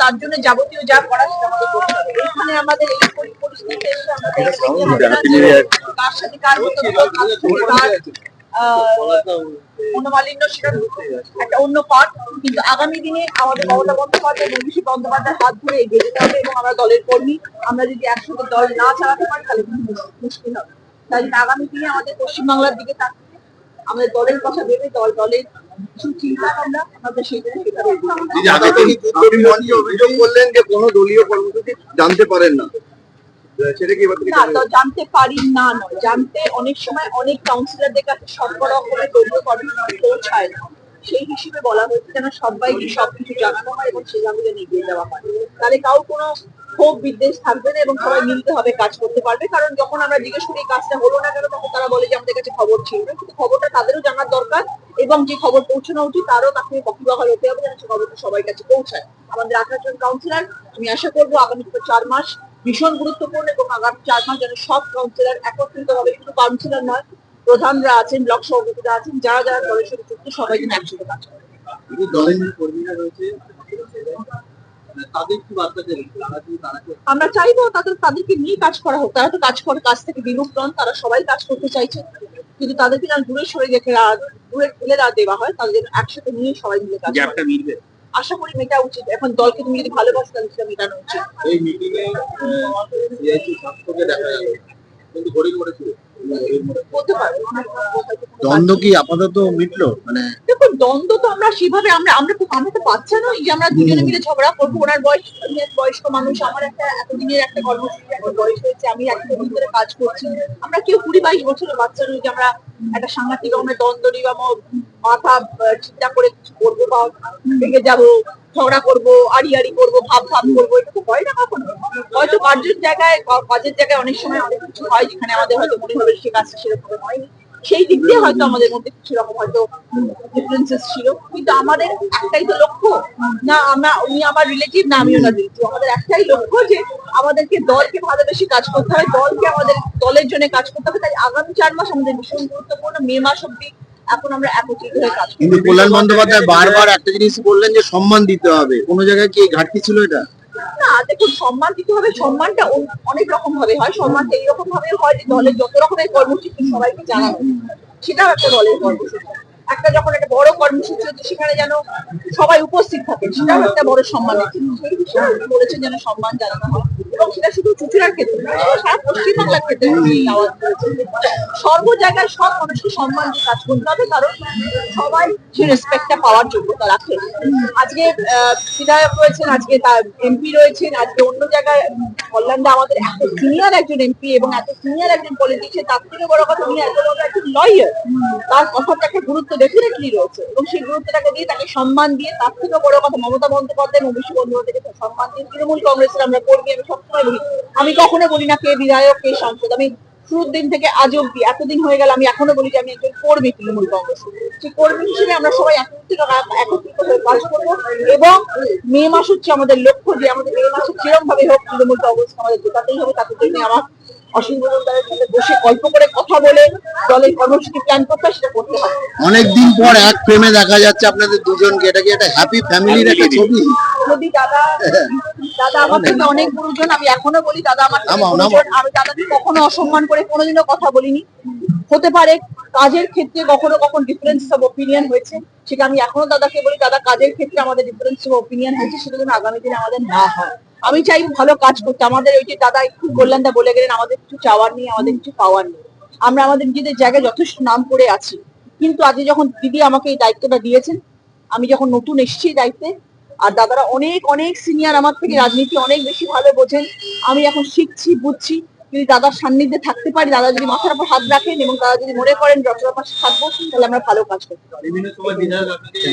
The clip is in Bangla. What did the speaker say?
তার জন্য যাবতীয় যা করা সেটা আমাদের করতে হবে। এখানে আমাদের এই পরিস্থিতিতে এসে আমাদের এই দেখতে হবে না যে কার সাথে কার মতো কার সাথে কার আহ, মনোমালিন্য সেটা একটা অন্য পার্ট কিন্তু আগামী দিনে আমাদের মমতা বন্দ্যোপাধ্যায় এবং অভিষেক বন্দ্যোপাধ্যায়ের হাত ধরে এগিয়ে যেতে হবে এবং আমরা দলের কর্মী আমরা যদি একসাথে দল না চালাতে পারি তাহলে কিন্তু মুশকিল হবে। তাই আগামী দিনে আমাদের পশ্চিমবাংলার দিকে তাকিয়ে আমাদের দলের কথা ভেবে দল দলের অভিযোগ করলেন যে কোনো দলীয় কর্মসূচি জানতে পারেন না। পারি না নয়। জানতে অনেক সময় অনেক কাউন্সিলরদের কাছে সরবরাহ করে দলীয় কর্মসূচি পৌঁছায় না। সেই হিসেবে বলা হয়েছে যেন সবাইকে সবকিছু জানানো হয় এবং সেভাবে এগিয়ে যাওয়া হয়। তাহলে কাউ কোনো ক্ষোভ বিদ্বেষ থাকবে না এবং সবাই মিলতে হবে, কাজ করতে পারবে। কারণ যখন আমরা জিজ্ঞেস করি কাজটা হলো না কেন? তখন তারা বলে যে, আমাদের কাছে খবর ছিল না। কিন্তু খবরটা তাদেরও জানার দরকার এবং যে খবর পৌঁছানো উচিত, তারও তাকে বকিবহাল হতে হবে যেন সে খবরটা সবার কাছে পৌঁছায়। আমাদের আঠাশ জন কাউন্সিলর আমি আশা করব আগামী চার মাস ভীষণ গুরুত্বপূর্ণ এবং আগামী চার মাস যেন সব কাউন্সিলর একত্রিত হবে শুধু কাউন্সিলর নয়, প্রধানরা আছেন, ব্লক সভাপতিরা আছেন, যারা যারা দলের সাথে যুক্ত, সবাই যেন একসাথে কাজ করে দলের কর্মীরা রয়েছে আমরা চাইব তাদের তাদেরকে নিয়ে কাজ করা হোক। তারা তো কাজ করে কাজ থেকে বিমুখ নন তারা সবাই কাজ করতে চাইছে। কিন্তু তাদেরকে যেন দূরে সরে রেখে দূরে ফেলে না দেওয়া হয় তাদের একসাথে নিয়ে সবাই মিলে কাজ আশা করি মেটা উচিত। এখন দলকে তুমি যদি ভালোবাসো তাহলে সেটা মেটানো উচিত। এই মিটিং এ ছাত্রকে দেখা যাবে। কিন্তু হরিণ হয়তো কোনো দ্বন্দ্ব কি আপাতত মিটলো? মানে দেখুন দ্বন্দ্ব তো আমরা সেভাবে আমরা আমরা তো আমরা তো বাচ্চা নই যে আমরা দুজনে মিলে ঝগড়া করব। ওনার বয়স বয়স্ক মানুষ আমার একটা এতদিনের একটা কর্মসূচি এখন বয়স হয়েছে আমি এতদিন ধরে কাজ করছি। আমরা কেউ কুড়ি বাইশ বছরের বাচ্চা নই যে আমরা একটা সাংঘাতিক রকমের দ্বন্দ্ব নিই বা মাথা চিন্তা করে কিছু করব বা ভেঙে যাব ঝগড়া করব আড়ি আড়ি করব ভাব ভাব করব এটা তো হয় না কখনো। হয়তো কাজের জায়গায় কাজের জায়গায় অনেক সময় অনেক কিছু হয় যেখানে আমাদের হয়তো মনে হবে সে কাজটা সেরকম হয়নি। সেই দিক দিয়ে হয়তো আমাদের মধ্যে কিছু রকম হয়তো ডিফারেন্সেস ছিল। কিন্তু আমাদের একটাই তো লক্ষ্য না আমরা উনি আমার রিলেটিভ না আমি ওনার রিলেটিভ আমাদের একটাই লক্ষ্য যে আমাদেরকে দলকে ভালোবেসে কাজ করতে হবে দলকে আমাদের দলের জন্য কাজ করতে হবে। তাই আগামী চার মাস আমাদের ভীষণ গুরুত্বপূর্ণ মে মাস অব্দি এখন আমরা একত্রিত হয়ে কাজ করব। কিন্তু কল্যাণ বন্দ্যোপাধ্যায় বারবার একটা জিনিস বললেন যে সম্মান দিতে হবে। কোনো জায়গায় কি ঘাটতি ছিল এটা? দেখুন সম্মান দিতে হবে। সম্মানটা অনেক রকম ভাবে হয়। সম্মানটা এইরকম ভাবে হয় যে দলের যত রকমের কর্মসূচি সবাইকে জানানো সেটাও একটা দলের কর্মসূচি। একটা যখন একটা বড় কর্মসূচি হচ্ছে, সেখানে যেন সবাই উপস্থিত থাকে, সেটাও একটা বড় উনি বলেছেন যেন সম্মান জানানো হয়। এবং সেটা শুধু চুচুড়ার ক্ষেত্রে সারা পশ্চিমবাংলার ক্ষেত্রে সর্ব জায়গায় সব মানুষকে সম্মান দিয়ে কাজ করতে হবে, কারণ সবাই সে রেসপেক্টটা পাওয়ার যোগ্যতা রাখে। আজকে বিধায়ক রয়েছেন, আজকে তার এমপি রয়েছেন, আজকে অন্য জায়গায়, কল্যাণদা আমাদের এত সিনিয়র একজন এমপি এবং এত সিনিয়র একজন পলিটিশিয়ান তার থেকে বড় কথা উনি এত বড় একজন লয়ার তার কথাটা একটা গুরুত্ব ডেফিনেটলি রয়েছে এবং সেই গুরুত্বটাকে দিয়ে তাকে সম্মান দিয়ে তার থেকে বড় কথা মমতা বন্দ্যোপাধ্যায় অভিষেক বন্দ্যোপাধ্যায়কে সম্মান দিয়ে তৃণমূল কংগ্রেসের আমরা কর্মী আমি সবসময় বলি। আমি কখনো বলি না কে বিধায়ক, কে সাংসদ। আমি শুরুর দিন থেকে আজ অব্দি এতদিন হয়ে গেল, আমি এখনও বলি যে আমি একজন কর্মী তৃণমূল কংগ্রেস। সেই কর্মী হিসেবে আমরা সবাই একত্রিত একত্রিত হয়ে কাজ করব এবং মে মাস হচ্ছে আমাদের লক্ষ্য যে আমাদের মে মাসে যেরকম ভাবে হোক তৃণমূল কংগ্রেস আমাদের জেতাতেই হবে তাতে জন্য আমার অনেকদিন পর এক ফ্রেমে দেখা যাচ্ছে আপনাদের দুজনকে, এটা কি একটা হ্যাপি ফ্যামিলির একটা ছবি? যদি দাদা দাদা আমার থেকে অনেক গুরুজন আমি এখনও বলি দাদা আমার আমি দাদাকে কখনো অসম্মান করে কোনোদিনও কথা বলিনি। হতে পারে কাজের ক্ষেত্রে কখনো কখন ডিফারেন্স অফ ওপিনিয়ন হয়েছে সেটা আমি এখনও দাদাকে বলি দাদা কাজের ক্ষেত্রে আমাদের ডিফারেন্স অফ ওপিনিয়ন হয়েছে সেটা যেন আগামী দিনে আমাদের না হয়। আমি চাই ভালো কাজ করতে আমাদের ওই যে দাদা একটু কল্যাণদা বলে গেলেন আমাদের কিছু চাওয়ার নেই আমাদের কিছু পাওয়ার নেই। আমরা আমাদের নিজেদের জায়গায় যথেষ্ট নাম করে আছি। কিন্তু আজকে যখন দিদি আমাকে এই দায়িত্বটা দিয়েছেন আমি যখন নতুন এসেছি দায়িত্বে আর দাদারা অনেক অনেক সিনিয়র আমার থেকে রাজনীতি অনেক বেশি ভালো বোঝেন। আমি এখন শিখছি, বুঝছি। যদি দাদার সান্নিধ্যে থাকতে পারি, দাদা যদি মাথার উপর হাত রাখেন এবং দাদা যদি মনে করেন যতটা পাশে থাকব, তাহলে আমরা ভালো কাজ করতে পারি